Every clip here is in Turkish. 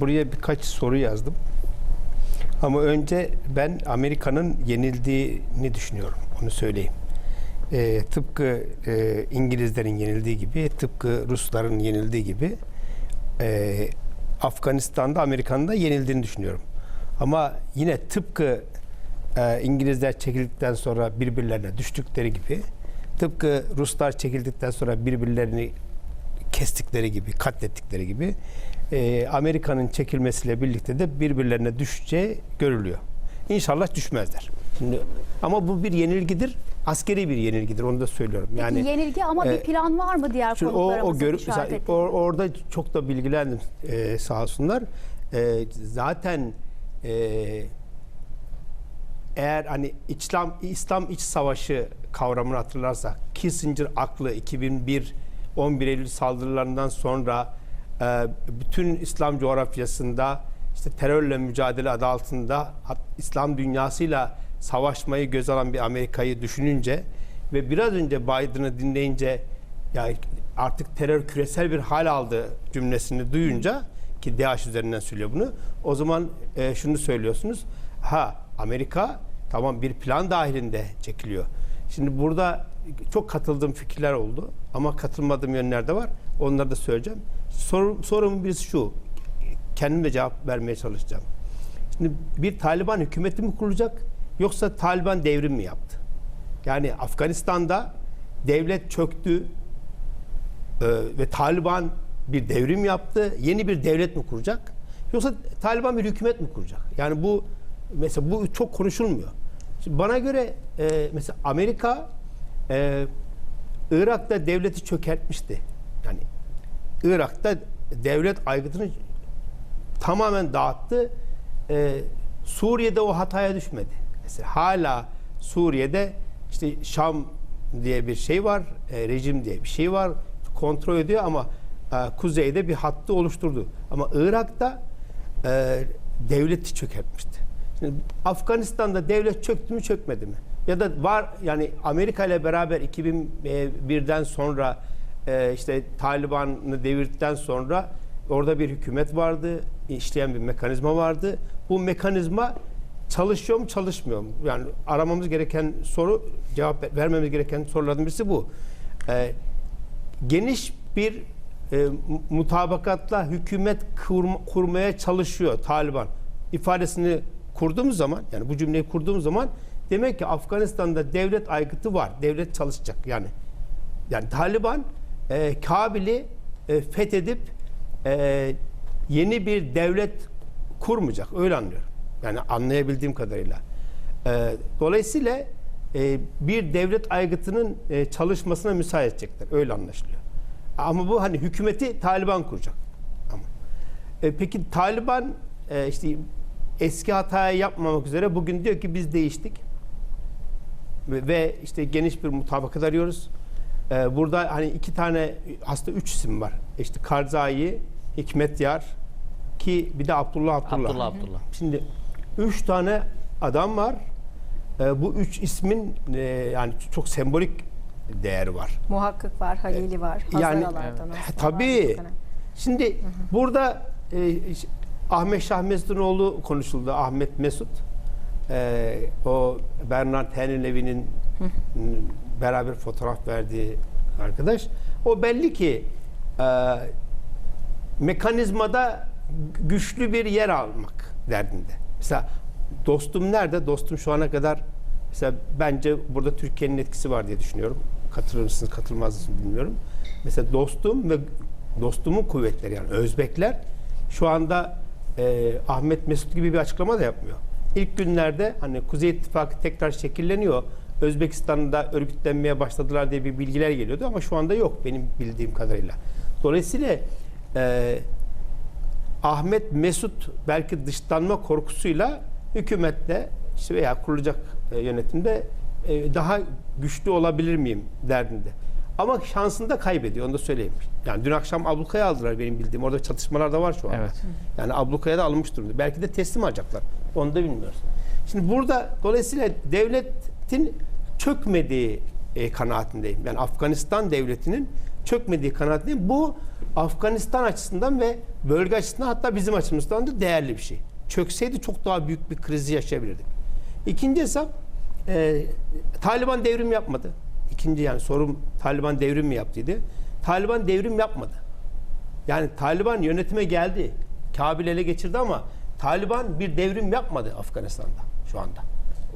buraya birkaç soru yazdım. Ama önce ben Amerika'nın yenildiğini düşünüyorum. Onu söyleyeyim. Ee, tıpkı e, İngilizlerin yenildiği gibi, tıpkı Rusların yenildiği gibi e, Afganistan'da Amerika'nın da yenildiğini düşünüyorum. Ama yine tıpkı e, İngilizler çekildikten sonra birbirlerine düştükleri gibi, tıpkı Ruslar çekildikten sonra birbirlerini kestikleri gibi, katlettikleri gibi e, Amerika'nın çekilmesiyle birlikte de birbirlerine düşeceği görülüyor. İnşallah düşmezler. Şimdi ama bu bir yenilgidir. Askeri bir yenilgidir. Onu da söylüyorum. Peki Yani yenilgi ama e, bir plan var mı diğer Şimdi o, o konuklarımızın görüp mesela or- orada çok da bilgilendim e, sağ olsunlar. E, zaten e, eğer hani İslam İslam iç savaşı kavramını hatırlarsak Kissinger aklı 2001 11 Eylül saldırılarından sonra e, bütün İslam coğrafyasında işte terörle mücadele adı altında İslam dünyasıyla savaşmayı göz alan bir Amerika'yı düşününce ve biraz önce Biden'ı dinleyince ya artık terör küresel bir hal aldı cümlesini duyunca ki DAEŞ üzerinden söylüyor bunu. O zaman e, şunu söylüyorsunuz. Ha Amerika tamam bir plan dahilinde çekiliyor. Şimdi burada çok katıldığım fikirler oldu ama katılmadığım yönler de var. Onları da söyleyeceğim. Sorum, sorumun birisi şu. Kendim de cevap vermeye çalışacağım. Şimdi bir Taliban hükümeti mi kurulacak yoksa Taliban devrim mi yaptı? Yani Afganistan'da devlet çöktü e, ve Taliban bir devrim yaptı. Yeni bir devlet mi kuracak? Yoksa Taliban bir hükümet mi kuracak? Yani bu mesela bu çok konuşulmuyor. Şimdi bana göre e, mesela Amerika e, Irak'ta devleti çökertmişti. Yani Irak'ta devlet aygıtını tamamen dağıttı. Ee, Suriye'de o hataya düşmedi. Mesela hala Suriye'de işte Şam diye bir şey var, e, rejim diye bir şey var, kontrol ediyor ama e, kuzeyde bir hattı oluşturdu. Ama Irak'ta e, devleti çökertmişti. Şimdi Afganistan'da devlet çöktü mü çökmedi mi? Ya da var yani Amerika ile beraber 2001'den sonra e, işte Taliban'ı devirdikten sonra orada bir hükümet vardı, işleyen bir mekanizma vardı. Bu mekanizma çalışıyor mu çalışmıyor mu? Yani aramamız gereken soru, cevap vermemiz gereken sorulardan birisi bu. E, geniş bir e, mu- mutabakatla hükümet kurma- kurmaya çalışıyor Taliban ifadesini kurduğumuz zaman yani bu cümleyi kurduğumuz zaman demek ki Afganistan'da devlet aygıtı var. Devlet çalışacak yani. Yani Taliban e, Kabil'i e, fethedip e, yeni bir devlet kurmayacak. Öyle anlıyorum. Yani anlayabildiğim kadarıyla. E, dolayısıyla e, bir devlet aygıtının e, çalışmasına müsaade edecekler. Öyle anlaşılıyor. Ama bu hani hükümeti Taliban kuracak. Ama. E, peki Taliban e, işte eski hatayı yapmamak üzere bugün diyor ki biz değiştik ve, işte geniş bir mutabakat arıyoruz. E, burada hani iki tane aslında üç isim var. İşte Karzai, Hikmet Yar ki bir de Abdullah Abdullah. Abdullah Abdullah. Şimdi üç tane adam var. E, bu üç ismin e, yani çok sembolik değeri var. Muhakkak var, Halili var, Yani- Hazaralardan. Evet. aslında var Tabii. birçok önemli. Şimdi burada e, Ahmet Şah Mesutoğlu konuşuldu. Ahmet Mesut. E, o Bernard Hennevy'nin beraber fotoğraf verdiği arkadaş. O belli ki e, mekanizmada güçlü bir yer almak derdinde. Mesela dostum nerede? Dostum şu ana kadar mesela bence burada Türkiye'nin etkisi var diye düşünüyorum. Katılır mısınız, katılmaz mısınız bilmiyorum. Mesela dostum ve dostumun kuvvetleri yani Özbekler şu anda e, Ahmet Mesut gibi bir açıklama da yapmıyor. İlk günlerde hani Kuzey İttifakı tekrar şekilleniyor. Özbekistan'da örgütlenmeye başladılar diye bir bilgiler geliyordu ama şu anda yok benim bildiğim kadarıyla. Dolayısıyla e, Ahmet Mesut belki dışlanma korkusuyla hükümette işte veya kurulacak e, yönetimde e, daha güçlü olabilir miyim derdinde. Ama şansını da kaybediyor onu da söyleyeyim. Yani dün akşam ablukaya aldılar benim bildiğim. Orada çatışmalar da var şu an. Evet. Yani ablukaya da alınmış durumda. Belki de teslim alacaklar. Onu da bilmiyoruz. Şimdi burada dolayısıyla devletin çökmediği e, kanaatindeyim. Yani Afganistan devletinin çökmediği kanaatindeyim. Bu Afganistan açısından ve bölge açısından hatta bizim açımızdan da değerli bir şey. Çökseydi çok daha büyük bir krizi yaşayabilirdik. İkinci hesap e, Taliban devrim yapmadı. İkinci yani sorum Taliban devrim mi yaptıydı? Taliban devrim yapmadı. Yani Taliban yönetime geldi. Kabil ele geçirdi ama Taliban bir devrim yapmadı Afganistan'da şu anda.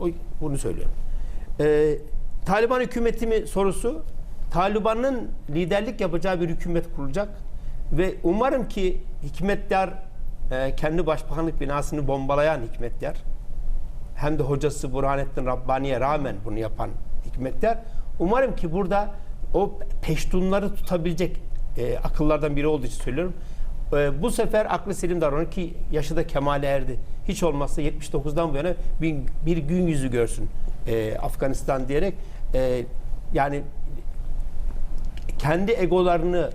O, bunu söylüyorum. Ee, Taliban hükümeti mi sorusu Taliban'ın liderlik yapacağı bir hükümet kurulacak ve umarım ki hikmetler e, kendi başbakanlık binasını bombalayan hikmetler hem de hocası Burhanettin Rabbani'ye rağmen bunu yapan hikmetler umarım ki burada o peştunları tutabilecek e, akıllardan biri olduğu için söylüyorum. E, bu sefer aklı selim davranır ki yaşı da kemale erdi. Hiç olmazsa 79'dan bu yana bir, bir gün yüzü görsün e, Afganistan diyerek e, yani kendi egolarını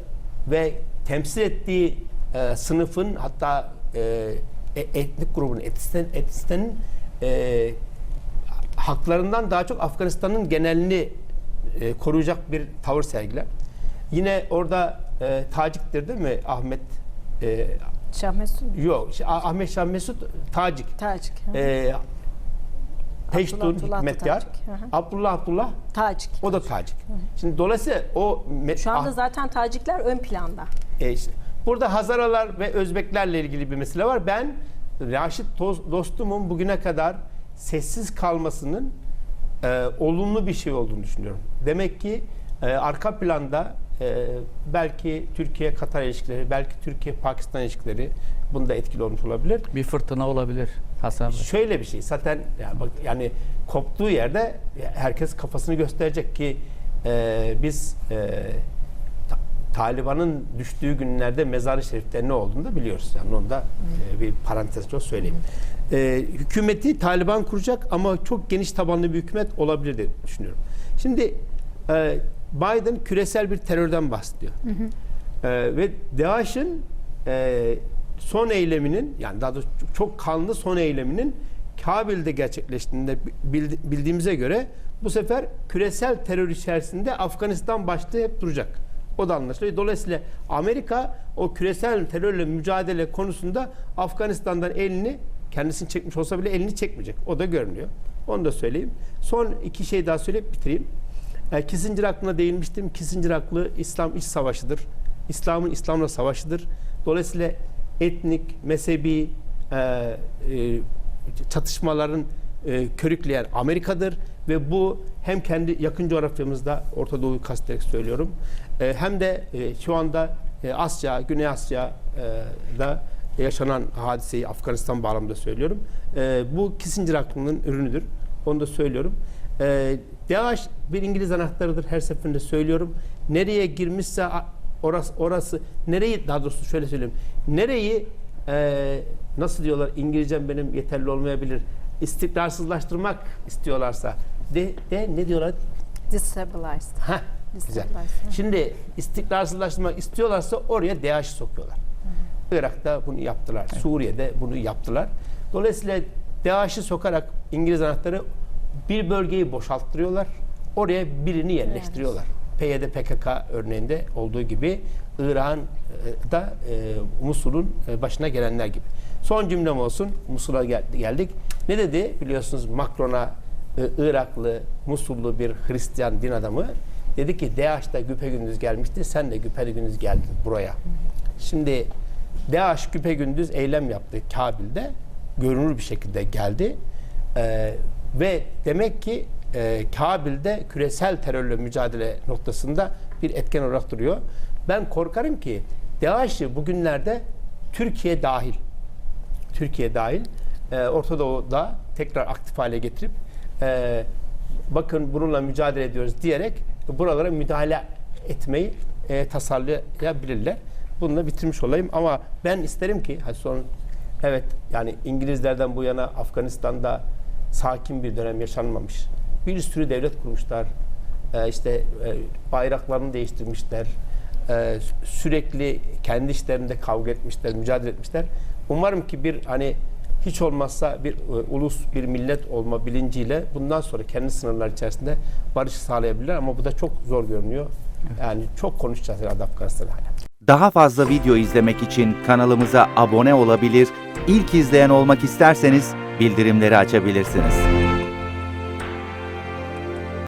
ve temsil ettiği e, sınıfın hatta e, e- etnik grubun etisten etisten e, haklarından daha çok Afganistan'ın genelini e, koruyacak bir tavır sergiler. Yine orada e, Tacik'tir değil mi Ahmet? E, Şah Mesut yok, Ahmet Şah Mesut Tacik. Tacik. hı. E, Peştun Hikmetyar. Hı hı. Abdullah Abdullah Tacik. o da Tacik. Şimdi dolayısıyla o Şu anda ah- zaten Tacikler ön planda. e, işte burada Hazaralar ve Özbeklerle ilgili bir mesele var. Ben Raşit Toz- dostumun bugüne kadar sessiz kalmasının e, olumlu bir şey olduğunu düşünüyorum. Demek ki e, arka planda e, belki Türkiye-Katar ilişkileri, belki Türkiye-Pakistan ilişkileri bunda etkili olmuş olabilir. Bir fırtına olabilir Hasan Bey. Şöyle bir şey zaten yani, bak, yani koptuğu yerde herkes kafasını gösterecek ki e, biz e, Taliban'ın düştüğü günlerde mezar-ı şerifler ne olduğunu da biliyoruz. Yani onu da e, bir parantez çok söyleyeyim. E, hükümeti Taliban kuracak ama çok geniş tabanlı bir hükümet olabilir diye düşünüyorum. Şimdi e, Biden küresel bir terörden bahsediyor. E, ve DAEŞ'in e, son eyleminin yani daha doğrusu çok kanlı son eyleminin Kabil'de gerçekleştiğinde bildi- bildiğimize göre bu sefer küresel terör içerisinde Afganistan başlığı hep duracak. O da anlaşılıyor. Dolayısıyla Amerika o küresel terörle mücadele konusunda Afganistan'dan elini kendisini çekmiş olsa bile elini çekmeyecek. O da görünüyor. Onu da söyleyeyim. Son iki şey daha söyleyip bitireyim. E, Kissinger aklına değinmiştim. Kissinger aklı İslam iç savaşıdır. İslam'ın İslam'la savaşıdır. Dolayısıyla etnik, mezhebi e, e, çatışmaların e, körükleyen Amerika'dır ve bu hem kendi yakın coğrafyamızda Orta Doğu'yu kastederek söylüyorum e, hem de e, şu anda e, Asya, Güney Asya'da yaşanan hadiseyi Afganistan bağlamında söylüyorum. E, bu Kissinger aklının ürünüdür. Onu da söylüyorum. E, DAEŞ bir İngiliz anahtarıdır her seferinde söylüyorum. Nereye girmişse orası, orası nereyi daha doğrusu şöyle söyleyeyim. Nereyi e, nasıl diyorlar İngilizcem benim yeterli olmayabilir. İstikrarsızlaştırmak istiyorlarsa de, de ne diyorlar? Destabilized. Heh, güzel. Şimdi istikrarsızlaştırmak istiyorlarsa oraya DAEŞ'i sokuyorlar. Irak'ta bunu yaptılar. Suriye'de bunu yaptılar. Dolayısıyla DAEŞ'i sokarak İngiliz anahtarı bir bölgeyi boşalttırıyorlar. Oraya birini yerleştiriyorlar. PYD PKK örneğinde olduğu gibi İran e, da e, Musul'un e, başına gelenler gibi. Son cümlem olsun. Musul'a gel- geldik. Ne dedi biliyorsunuz Macron'a Iraklı, Musullu bir Hristiyan din adamı dedi ki DAEŞ'ta güpegündüz gelmişti. Sen de güpegündüz geldin buraya. Şimdi DAEŞ güpegündüz eylem yaptı Kabil'de. Görünür bir şekilde geldi. Ee, ve demek ki e, Kabil'de küresel terörle mücadele noktasında bir etken olarak duruyor. Ben korkarım ki DAEŞ'i bugünlerde Türkiye dahil Türkiye dahil e, Orta Doğu'da tekrar aktif hale getirip e, bakın bununla mücadele ediyoruz diyerek buralara müdahale etmeyi e, tasarlayabilirler. Bununla bitirmiş olayım ama ben isterim ki hadi son evet yani İngilizlerden bu yana Afganistan'da sakin bir dönem yaşanmamış. Bir sürü devlet kurmuşlar. E, işte e, bayraklarını değiştirmişler. E, sürekli kendi işlerinde kavga etmişler, mücadele etmişler. Umarım ki bir hani hiç olmazsa bir e, ulus, bir millet olma bilinciyle bundan sonra kendi sınırlar içerisinde barış sağlayabilirler ama bu da çok zor görünüyor. Yani çok konuşacağız herhalde Afganistan'da hala. Daha fazla video izlemek için kanalımıza abone olabilir, ilk izleyen olmak isterseniz bildirimleri açabilirsiniz.